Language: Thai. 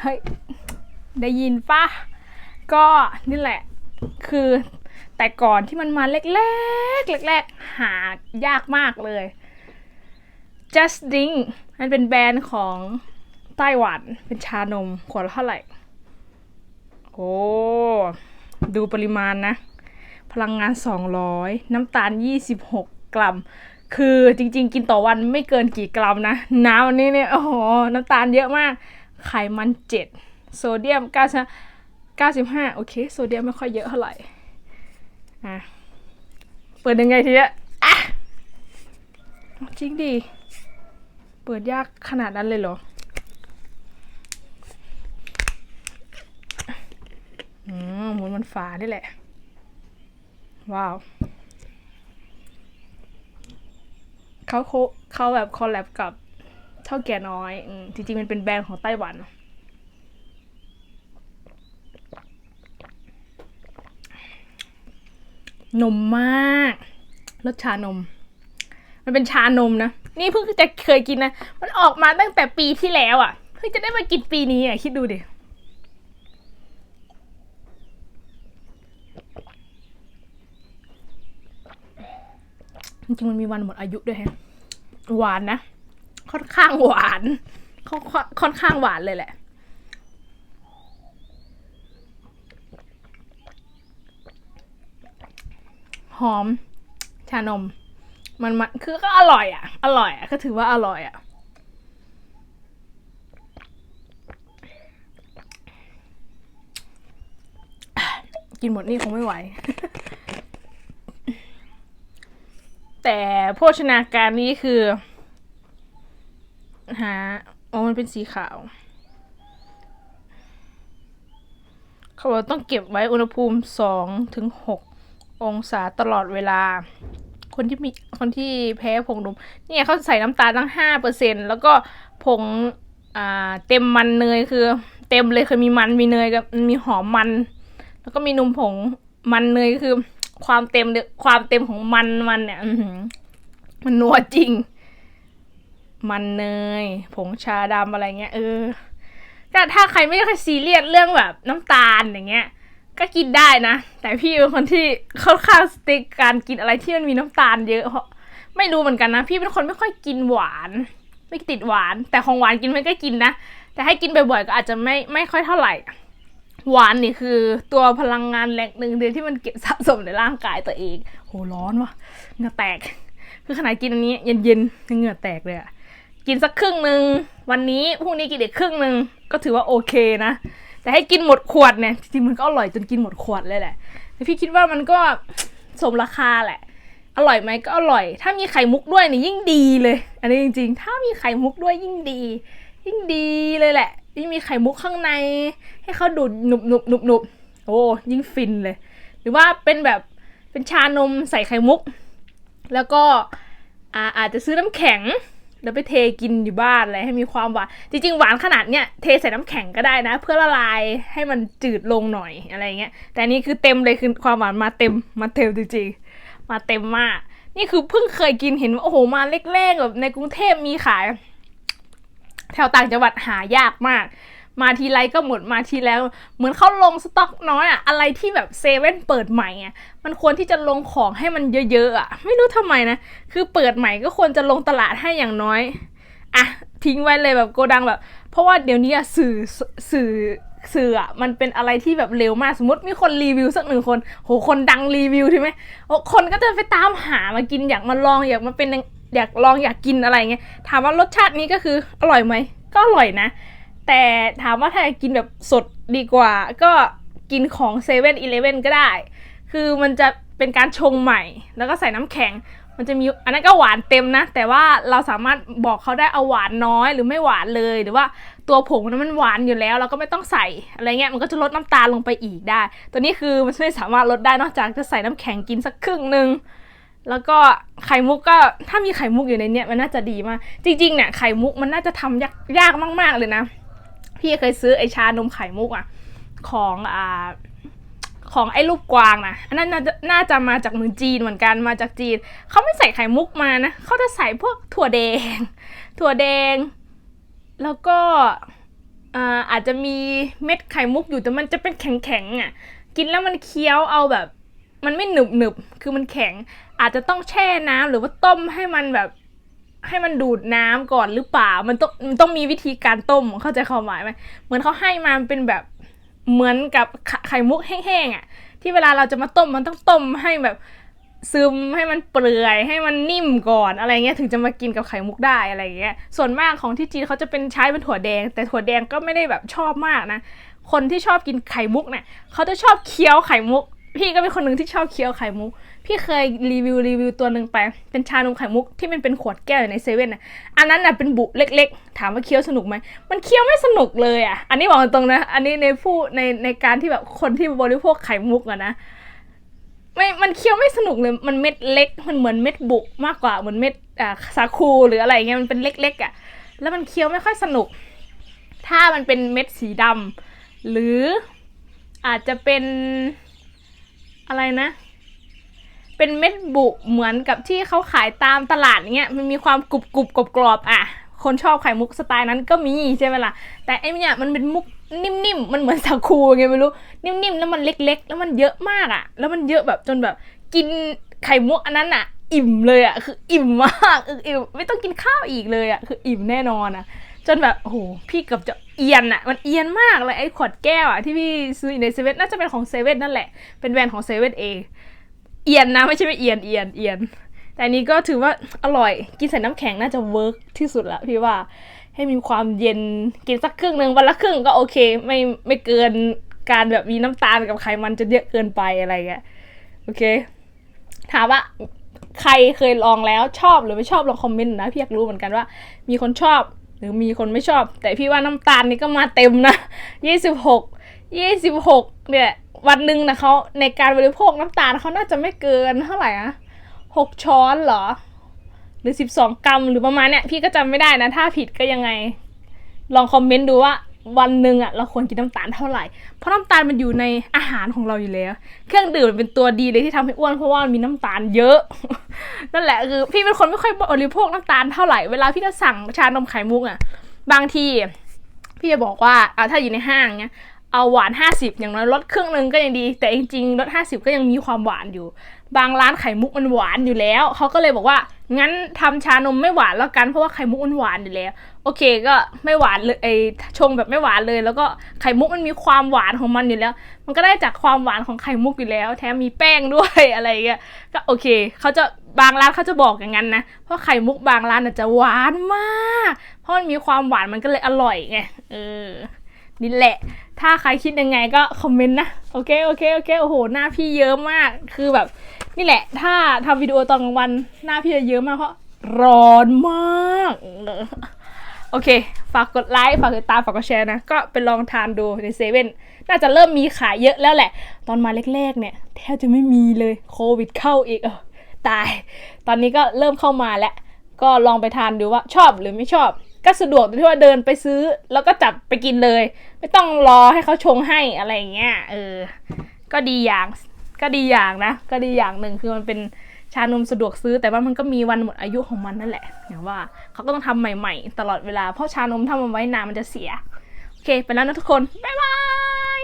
เฮ้ยได้ยินปะก็นี่แหละ คือแต่ก่อนที่มันมาแรกๆแรกๆหายากมากเลย just drink มันเป็นแบรนด์ของไต้หวันเป็นชานมขวดละเท่าไหร่ โอ้ ดูปริมาณนะ พลังงาน 200 น้ำตาล 26 กรัม คือจริง ๆ กินต่อวันไม่เกินกี่กรัมนะ น้ำอันนี้เนี่ย โอ้โห น้ำตาลเยอะมาก ไขมัน 7 โซเดียม9 95 โอเค โซเดียมไม่ค่อยเยอะเท่าไหร่ อะ เปิดยังไงทีเนี้ยอะจริงดิ เปิดยากขนาดนั้นเลยเหรออืมหมุนมันฝานี่แหละ ว้าวเขาโคเขาแบบคอลแลบกับ ท่าแก่น้อยอจริงๆมันเป็นแบรนด์ของไต้หวัน นมมากรสชานม มันเป็นชานมนะ นี่เพิ่งจะเคยกินนะ มันออกมาตั้งแต่ปีที่แล้วอะ่ะ เพิ่งจะได้มากินปีนี้อะ คิดดูดิจริงๆมันมีวันหมดอายุด้วยแฮะหวานนะ ค่อนข้างหวานค่อนค่อนข้างหวานเลยแหละ หอม ชานม มันมันคือก็อร่อยอะ อร่อยอะ ก็ถือว่าอร่อยอะกินหมดนี่คงไม่ไหว แต่โภชนาการนี้คือ หาอ๋อมันเป็นสีขาว เขาบอกต้องเก็บไว้อุณหภูมิสองถึงหกองศาตลอดเวลา คนที่มีคนที่แพ้ผงนมเนี่ยเขาใส่น้ำตาลตั้งห้าเปอร์เซ็นแล้วก็ผงอ่าเต็มมันเนยคือ เต็มเลยคือมีมันมีเนยกับมีหอมมัน แล้วก็มีนมผงมันเนยคือ ความเต็มความเต็มของมันมันเนี่ยมันนัวจริง มันเนย ผงชาดำอะไรเงี้ยเออก็ถ้าใครไม่ค่อยซีเรียสเรื่องแบบน้ำตาลอย่างเงี้ย ก็กินได้นะ แต่พี่เป็นคนที่ค่อนข้างสติ๊กการกินอะไรที่มันมีน้ำตาลเยอะเพราะไม่รู้เหมือนกันนะ พี่เป็นคนไม่ค่อยกินหวาน ไม่ติดหวาน แต่ของหวานกินไมันก็กินนะ แต่ให้กินบ่อยๆก็อาจจะไม่ไม่ค่อยเท่าไหร่หวานนี่คือตัวพลังงานแหล่งหนึ่งเดียวที่มันเก็บสะสมในร่างกายตัวเอง โหร้อนวะเหงื่อแตก คือขนาดกินอันนี้ เย็นๆยังเหงื่อแตกเลยอะ กินสักครึ่งหนึ่งวันนี้พรุ่งนี้กินอีกครึ่งหนึ่งก็ถือว่าโอเคนะ แต่ให้กินหมดขวดเนี่ยจริงๆมันก็อร่อยจนกินหมดขวดเลยแหละแต่พี่คิดว่ามันก็สมราคาแหละ อร่อยไหมก็อร่อย ถ้ามีไข่มุกด้วยนี่ยิ่งดีเลย อันนี้จริง ๆ ถ้ามีไข่มุกด้วยยิ่งดี ยิ่งดีเลยแหละ ยิ่งมีไข่มุกข้างใน ให้เขาดูดหนุบหนุบหนุบหนุบโอ้ยิ่งฟินเลย หรือว่าเป็นแบบเป็นชานมใส่ไข่มุก แล้วก็อาอาจจะซื้อน้ำแข็ง แล้วไปเทกินอยู่บ้านอะไรให้มีความหวาน จริง ๆ หวานขนาดเนี้ยเทใส่น้ำแข็งก็ได้นะ เพื่อละลายให้มันจืดลงหน่อยอะไรเงี้ย แต่นี่คือเต็มเลยคือความหวานมาเต็มมาเต็มจริงๆ มาเต็มมาก นี่คือเพิ่งเคยกินเห็นว่าโอ้โหมาเล็กๆแบบในกรุงเทพมีขาย แถวต่างจังหวัดหายากมาก มาทีไรก็หมดมาทีแล้ว เหมือนเขาลงสต็อกน้อยอะอะไรที่แบบเซเว่นเปิดใหม่อะมันควรที่จะลงของให้มันเยอะๆอะไม่รู้ทำไมนะ คือเปิดใหม่ก็ควรจะลงตลาดให้อย่างน้อยอะทิ้งไว้เลยแบบโกดังแบบ เพราะว่าเดี๋ยวนี้อะสื่อสื่อสื่ออะมันเป็นอะไรที่แบบเร็วมากสมมติมีคนรีวิวสักหนึ่งคนโหคนดังรีวิวใช่ไหมโอ้คนก็จะไปตามหามากินอยากมาลองอยากมาเป็นอยากลองอยากกินอะไรเงี้ยถามว่ารสชาตินี้ก็คืออร่อยไหมก็อร่อยนะ แต่ถามว่าถ้ากินแบบสดดีกว่า ก็กินของเซเว่นอีเลฟเว่นก็ได้ คือมันจะเป็นการชงใหม่ แล้วก็ใส่น้ำแข็ง มันจะมีอันนั้นก็หวานเต็มนะ แต่ว่าเราสามารถบอกเขาได้เอาหวานน้อยหรือไม่หวานเลย หรือว่าตัวผงนั้นมันหวานอยู่แล้ว เราก็ไม่ต้องใส่อะไรเงี้ย มันก็จะลดน้ำตาลลงไปอีกได้ ตัวนี้คือมันไม่สามารถลดได้นอกจากจะใส่น้ำแข็งกินสักครึ่งหนึ่งแล้วก็ไข่มุกก็ถ้ามีไข่มุกอยู่ในเนี้ยมันน่าจะดีมาก จริงๆเนี่ยไข่มุกมันน่าจะทำยากยากมาก ๆเลยนะ พี่เคยซื้อไอชานมไข่มุกอะของอ่าของไอ้ลูกกวางนะอันนั้นน่าจะมาจากเมืองจีนเหมือนกันมาจากจีน เขาไม่ใส่ไข่มุกมานะเขาจะใส่พวกถั่วแดง ถั่วแดง แล้วก็อาอาจจะมีเม็ดไข่มุกอยู่แต่มันจะเป็นแข็งๆอะ กินแล้วมันเคี้ยวเอาแบบ มันไม่หนึบหนึบๆคือมันแข็ง อาจจะต้องแช่น้ำหรือว่าต้มให้มันแบบ ให้มันดูดน้ำก่อนหรือเปล่า มันต้องมันต้องมีวิธีการต้มเข้าใจความหมายไหมเหมือนเขาให้มาเป็นแบบเหมือนกับไข่มุกแห้งๆอะ ที่เวลาเราจะมาต้มมันต้องต้มให้แบบซึมให้มันเปื่อยให้มันนิ่มก่อนอะไรเงี้ยถึงจะมากินกับไข่มุกได้อะไรเงี้ย ส่วนมากของที่จีนเขาจะเป็นใช้เป็นถั่วแดง แต่ถั่วแดงก็ไม่ได้แบบชอบมากนะ คนที่ชอบกินไข่มุกเนี่ยเขาจะชอบเคี้ยวไข่มุก พี่ก็เป็นคนหนึ่งที่ชอบเคี้ยวไข่มุก พี่เคยรีวิวรีวิวตัวหนึ่งไป เป็นชานมไข่มุกที่มันเป็นขวดแก้วอยู่ในเซเว่นน่ะ อันนั้นน่ะเป็นบุเล็ก ๆ ถามว่าเคี้ยวสนุกไหม มันเคี้ยวไม่สนุกเลยอะ อันนี้บอกตรงนะ อันนี้ในผู้ในในการที่แบบคนที่บริโภคไข่มุกอะนะ ไม่ มันเคี้ยวไม่สนุกเลย มันเม็ดเล็ก มันเหมือนเม็ดบุมากกว่า เหมือนเม็ดอ่าสาคูหรืออะไรเงี้ย มันเป็นเล็กๆอะ แล้วมันเคี้ยวไม่ค่อยสนุก ถ้ามันเป็นเม็ดสีดำหรืออาจจะเป็นอะไรนะ เป็นเม็ดบุเหมือนกับที่เขาขายตามตลาดเงี้ยมันมีความกรุบกรุบกรอบกรอบๆอะคนชอบไข่มุกสไตล์นั้นก็มีใช่ไหมล่ะแต่ไอ้เนี่ยมันเป็นมุกนิ่มๆมันเหมือนสาคูไงไม่รู้นิ่มๆแล้วมันเล็ก ๆ แล้วมันเยอะมากอะ แล้วมันเยอะแบบจนแบบกินไข่มุกอันนั้นอะ อิ่มเลยอะคืออิ่มมากออิ่มไม่ต้องกินข้าวอีกเลยอะคืออิ่มแน่นอนอะจนแบบโอ้โหพี่เกือบจะเอียนอะมันเอียนมากเลยไอ้ขวดแก้วอะที่พี่ซื้อในเซเว่นน่าจะเป็นของเซเว่นนั่นแหละเป็นแบรนด์ของเซเว่นเอง เอียนนะไม่ใช่ไม่เอียนเอียนเอียน แต่อันนี้ก็ถือว่าอร่อยกินใส่น้ำแข็งน่าจะเวิร์กที่สุดละพี่ว่าให้มีความเย็นกินสักครึ่งหนึ่งวันละครึ่งก็โอเค ไม่ไม่เกินการแบบมีน้ำตาลกับไขมันจะเยอะเกินไปอะไรเงี้ยโอเค ถามว่าใครเคยลองแล้วชอบหรือไม่ชอบลองคอมเมนต์นะพี่อยากรู้เหมือนกันว่า มีคนชอบหรือมีคนไม่ชอบ แต่พี่ว่าน้ำตาลนี่ก็มาเต็มนะยี่สิบหกยี่สิบหกเนี่ย วันหนึ่งนะเขาในการบริโภคน้ำตาลเขาน่าจะไม่เกินเท่าไหร่อะหกช้อนเหรอ หรือสิบสองกรัมหรือประมาณเนี้ยพี่ก็จำไม่ได้นะ ถ้าผิดก็ยังไง ลองคอมเมนต์ดูว่าวันหนึ่งอะเราควรกินน้ำตาลเท่าไหร่ เพราะน้ำตาลมันอยู่ในอาหารของเราอยู่แล้ว เครื่องดื่มเป็นตัวดีเลยที่ทำให้อ้วนเพราะว่ามันมีน้ำตาลเยอะ นั่นแหละคือ พี่เป็นคนไม่ค่อยบริโภคน้ำตาลเท่าไหร่ เวลาพี่จะสั่งชานมไข่มุกอะบางที พี่จะบอกว่าอ่าถ้าอยู่ในห้างเนี้ย เอาหวาน 50 อย่างน้อยลดครึ่งหนึ่งก็ยังดี แต่จริงๆลด 50 ก็ยังมีความหวานอยู่ บางร้านไข่มุกมันหวานอยู่แล้ว เขาก็เลยบอกว่า งั้นทำชานมไม่หวานแล้วกันเพราะว่าไข่มุกมันหวานอยู่แล้ว โอเคก็ไม่หวานเลยไอชงแบบไม่หวานเลย แล้วก็ไข่มุกมันมีความหวานของมันอยู่แล้ว มันก็ได้จากความหวานของไข่มุกอยู่แล้ว แถมมีแป้งด้วยอะไรเงี้ยก็โอเคเขาจะบางร้านเขาจะบอกอย่างนั้นนะ เพราะไข่มุกบางร้านอาจจะหวานมาก เพราะมันมีความหวานมันก็เลยอร่อยไงเออ นี่แหละ ถ้าใครคิดยังไงก็คอมเมนต์นะ โอเค โอเค โอเค โอ้โห หน้าพี่เยอะมาก คือแบบ นี่แหละ ถ้าทำวิดีโอตอนกลางวัน หน้าพี่จะเยอะมากเพราะร้อนมาก โอเค ฝากกดไลค์ ฝากติดตาม ฝากกดแชร์นะ ก็ไปลองทานดูในเซเว่น น่าจะเริ่มมีขายเยอะแล้วแหละ ตอนมาแรกๆเนี่ย แทบจะไม่มีเลย โควิดเข้าอีกเออตาย ตอนนี้ก็เริ่มเข้ามาแล้ว ก็ลองไปทานดูว่าชอบหรือไม่ชอบ ก็สะดวกตรงที่ว่าเดินไปซื้อ แล้วก็จับไปกินเลย ไม่ต้องรอให้เขาชงให้อะไรอย่างเงี้ยเออ ก็ดีอย่างก็ดีอย่างนะ ก็ดีอย่างหนึ่งคือมันเป็นชานมสะดวกซื้อ แต่ว่ามันก็มีวันหมดอายุของมันนั่นแหละอย่างว่าเขาก็ต้องทำใหม่ๆ ตลอดเวลาเพราะชานมถ้ามันไว้นานมันจะเสีย โอเค ไปแล้วนะทุกคน บ๊ายบาย